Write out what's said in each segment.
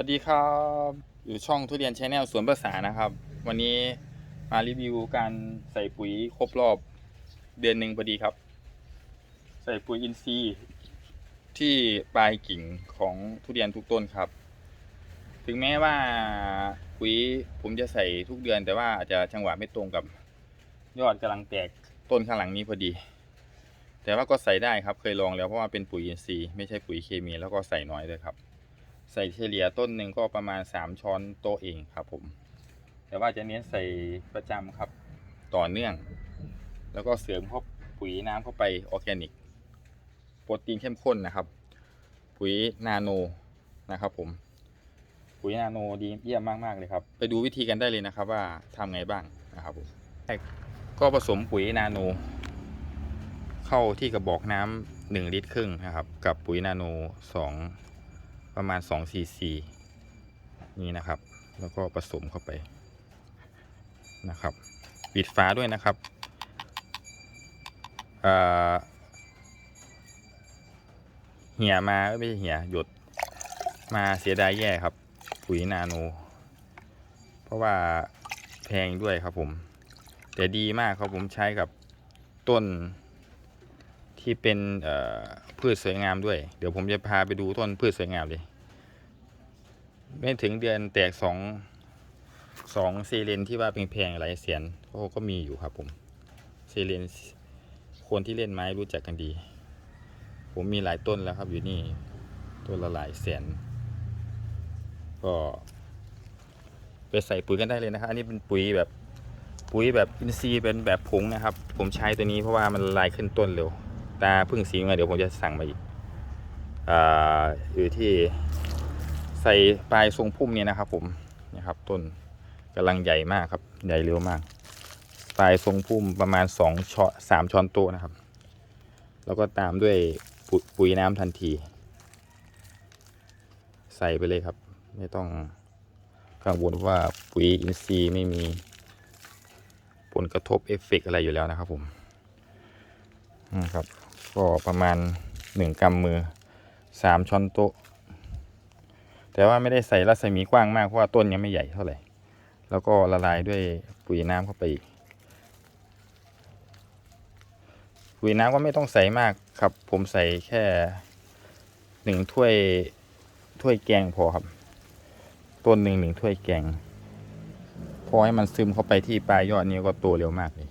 วัสดีครับ อยู่ช่องทุเรียนชแนลสวนภาษานะครับ วันนี้มารีวิวการใส่ปุ๋ยครบรอบเดือนหนึ่งพอดีครับ ใส่ปุ๋ยอินทรีย์ที่ปลายกิ่งของทุเรียนทุกต้นครับ ถึงแม้ว่าปุ๋ยผมจะใส่ทุกเดือน แต่ว่าอาจจะจังหวะไม่ตรงกับยอดกำลังแตกต้นข้างหลังนี้พอดี แต่ว่าก็ใส่ได้ครับเคยลองแล้วเพราะว่าเป็นปุ๋ยอินทรีย์ไม่ใช่ปุ๋ยเคมีแล้วก็ใส่น้อยด้วยครับ ใส่เฉลี่ยต้นหนึ่งก็ประมาณ 3 ช้อนโต๊ะเองครับผม แต่ว่าจะเน้นใส่ประจำครับต่อเนื่อง แล้วก็เสริมเข้าปุ๋ยน้ำเข้าไปออร์แกนิก โปรตีนเข้มข้นนะครับ ปุ๋ยนาโนนะครับผม ปุ๋ยนาโนดีเยี่ยมมาก ๆ เลยครับ ไปดูวิธีกันได้เลยนะครับว่าทำไงบ้างนะครับผมก็ผสมปุ๋ยนาโน เข้าที่กระบอกน้ำหนึ่งลิตรครึ่งนะครับ กับปุ๋ยนาโนสอง ประมาณ2ซีซีนี่นะครับ แล้วก็ผสมเข้าไปนะครับ ปิดฝาด้วยนะครับเอ่อเหี่ยมาไม่ใช่เหี่ยหยดมาเสียดายแย่ครับ ปุ๋ยนาโน เพราะว่าแพงด้วยครับผม แต่ดีมากครับผมใช้กับต้น ที่เป็นพืชสวยงามด้วย เดี๋ยวผมจะพาไปดูต้นพืชสวยงามเลยไม่ถึงเดือนแตกสองสองซีเลนที่ว่าแพงหลายแสนก็ก็มีอยู่ครับผมซีเลนคนที่เล่นไม้รู้จักกันดี ผมมีหลายต้นแล้วครับอยู่นี่ต้นละหลายแสนก็ไปใส่ปุ๋ยกันได้เลยนะครับ อันนี้เป็นปุ๋ยแบบปุ๋ยแบบอินทรีย์เป็นแบบผงนะครับ ผมใช้ตัวนี้เพราะว่ามันลายขึ้นต้นเร็ว ตาพึ่งสีมาเดี๋ยวผมจะสั่งมาอีกอาอยู่ที่ใส่ปลายทรงพุ่มเนี่ยนะครับ ผมนะครับต้นกำลังใหญ่มากครับ ใหญ่เร็วมาก ปลายทรงพุ่มประมาณสองช้อนสามช้อนโต๊ะนะครับ แล้วก็ตามด้วยปุปุ๋ยน้ำทันที ใส่ไปเลยครับ ไม่ต้องกังวลว่าปุ๋ยอินทรีย์ไม่มีผลกระทบเอฟเฟกต์อะไรอยู่แล้วนะครับผมนะครับ ก็ประมาณหนึ่งกำมือสามช้อนโต๊ะ แต่ว่าไม่ได้ใส่รัศมีกว้างมากเพราะว่าต้นยังไม่ใหญ่เท่าไหร่ แล้วก็ละลายด้วยปุ๋ยน้ำเข้าไปอีกปุ๋ยน้ำก็ไม่ต้องใส่มากครับ ผมใส่แค่หนึ่งถ้วยถ้วยแกงพอครับ ต้นหนึ่งหนึ่งถ้วยแกง พอให้มันซึมเข้าไปที่ปลายยอดนี้ก็โตเร็วมากเลย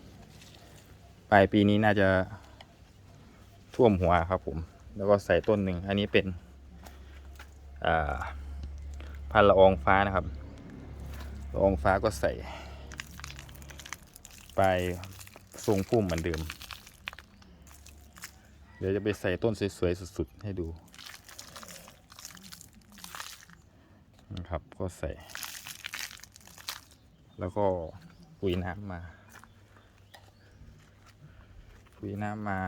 ปลายปีนี้น่าจะ ท่วมหัวครับผม แล้วก็ใส่ต้นหนึ่ง อันนี้เป็นอ่าพันละอองฟ้านะครับละอองฟ้าก็ใส่ ไปทรงพุ่มเหมือนเดิม เดี๋ยวจะไปใส่ต้นสวยๆสุดๆ ให้ดูนะครับ ก็ใส่ แล้วก็ปุ๋ยน้ำมาปุ๋ยน้ำมา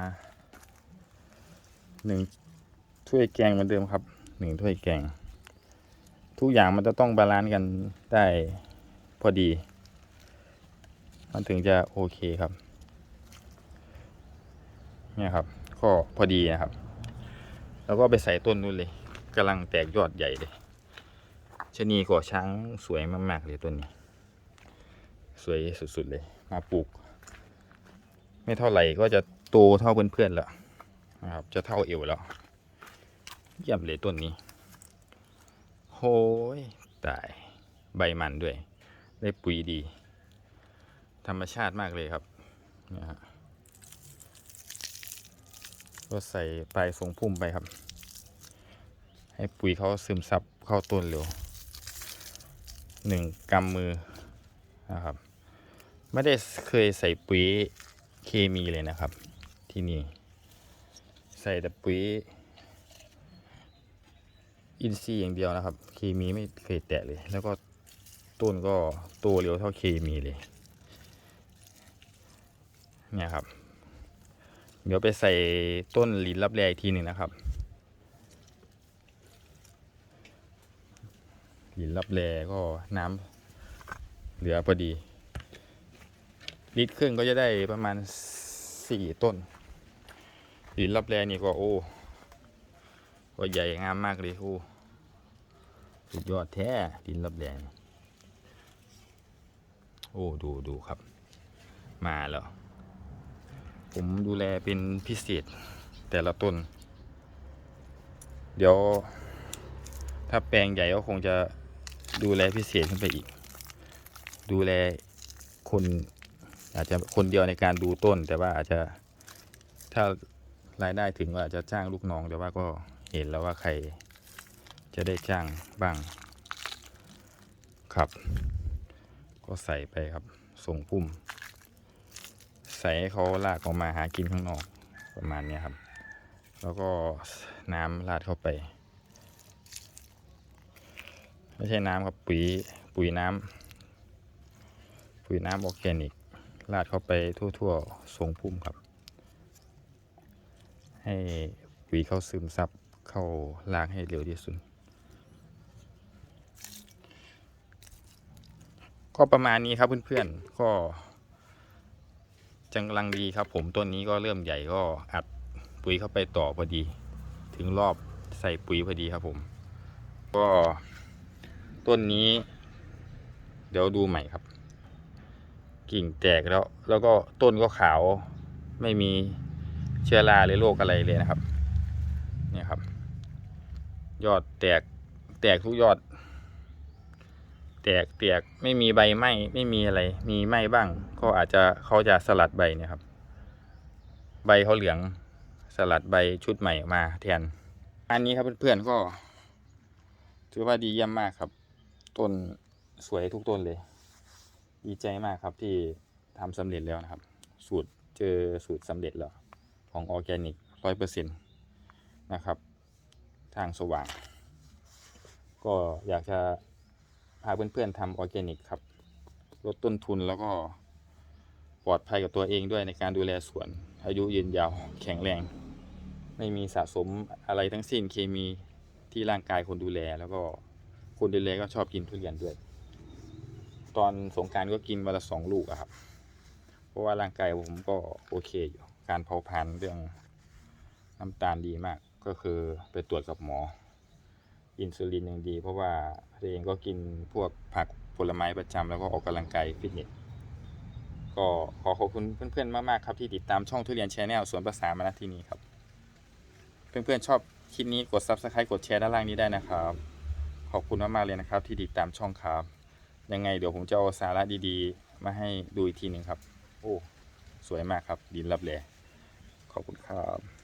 หนึ่งถ้วยแกงเหมือนเดิมครับหนึ่งถ้วยแกง ทุกอย่างมันจะต้องบาลานซ์กันได้พอดี มันถึงจะโอเคครับเนี่ยครับ ก็พอดีนะครับ แล้วก็ไปใส่ต้นนู้นเลยกำลังแตกยอดใหญ่เลยชนีก่อช้างสวยมากๆเลยต้นนี้ สวยสุดๆเลย มาปลูก ไม่เท่าไหร่ก็จะโตเท่าเพื่อนๆแล้ว นะครับ จะเท่าเอวแล้วเยี่ยมเลยต้นนี้โหยตายใบมันด้วย ได้ปุ๋ยดี ธรรมชาติมากเลยครับนะฮะก็ใส่ปลายทรงพุ่มไปครับ ให้ปุ๋ยเขาซึมซับเข้าต้นเร็วหนึ่งกำมือนะครับ ไม่ได้เคยใส่ปุ๋ยเคมีเลยนะครับ ที่นี่ ใส่แต่ปุ๋ยอินทรีอย่างเดียวนะครับ เคมีไม่เคยแตะเลย แล้วก็ต้นก็โตเร็วเท่าเคมีเลย เนี่ยครับ เดี๋ยวไปใส่ต้นลินรับแรอีกทีหนึ่งนะครับลินรับแรก็น้ำเหลือพอดีลิตรครึ่งก็จะได้ประมาณสี่ต้น ลินรับแรงนี่ก็โอ้ก็ใหญ่งามมากเลยโอ้สุดยอดแท้ดินรับแรงโอ้ดูดูครับ มาแล้ว ผมดูแลเป็นพิเศษแต่ละต้น เดี๋ยว ถ้าแปลงใหญ่ก็คงจะดูแลพิเศษขึ้นไปอีก ดูแลคนอาจจะคนเดียวในการดูต้น แต่ว่าอาจจะถ้า รายได้ถึงก็อาจจะจ้างลูกน้องแต่ว่าก็เห็นแล้วว่าใครจะได้จ้างบ้างครับ ก็ใส่ไปครับส่งพุ่ม ใส่ให้เขาลากออกมาหากินข้างนอกประมาณนี้ครับ แล้วก็น้ำราดเข้าไป ไม่ใช่น้ำครับปุ๋ยปุ๋ยน้ำปุ๋ยน้ำออร์แกนิกราดเข้าไปทั่วๆทรงพุ่มครับ ให้ปุ๋ยเข้าซึมซับเข้ารากให้เร็วที่สุด ก็ประมาณนี้ครับเพื่อนๆ ก็จังกำลังดีครับ ผมต้นนี้ก็เริ่มใหญ่ก็อัดปุ๋ยเข้าไปต่อพอดี ถึงรอบใส่ปุ๋ยพอดีครับผม ก็ต้นนี้ เดี๋ยวดูใหม่ครับ กิ่งแตกแล้ว แล้วก็ต้นก็ขาวไม่มี ชื้อราหรือโรคอะไรเลยนะครับเนี่ยครับ ยอดแตกแตกทุกยอด แตกแตกไม่มีใบไหม้ไม่มีอะไร มีไหม้บ้าง ก็อาจจะเขาจะสลัดใบเนี่ยครับ ใบเขาเหลืองสลัดใบชุดใหม่ออกมาแทน อันนี้ครับเพื่อนๆก็ ถือว่าดีเยี่ยมมากครับต้นสวยทุกต้นเลย ดีใจมากครับที่ทำสำเร็จแล้วนะครับ สูตรเจอสูตรสำเร็จแล้ว ของออร์แกนิกร้อยเปอร์เซ็นต์นะครับ ทางสว่าง ก็อยากจะพาเพื่อนๆทำออร์แกนิกครับ ลดต้นทุนแล้วก็ปลอดภัยกับตัวเองด้วยในการดูแลสวน อายุยืนยาวแข็งแรง ไม่มีสะสมอะไรทั้งสิ้นเคมีที่ร่างกายคนดูแลแล้วก็คนดูแลก็ชอบกินทุเรียนด้วย ตอนสงการก็กินวันละสองลูกอะครับ เพราะว่าร่างกายผมก็โอเคอยู่ การเผาผลาญเรื่องน้ำตาลดีมาก ก็คือไปตรวจกับหมอ อินซูลินยังดี เพราะว่าตัวเองก็กินพวกผักผลไม้ประจำแล้วก็ออกกำลังกายฟิตเนสก็ขอขอบคุณเพื่อนๆมากๆครับที่ติดตามช่องทุเรียนแชนแนลสวนภาษามาณที่นี้ครับ เพื่อนๆชอบคลิปนี้กด Subscribe กดแชร์ด้านล่างนี้ได้นะครับ ขอบคุณมากๆเลยนะครับที่ติดตามช่องครับ ยังไงเดี๋ยวผมจะเอาสาระดีๆ มาให้ดูอีกทีหนึ่งครับ โอ้ สวยมากครับดินรับแล ขอบคุณครับ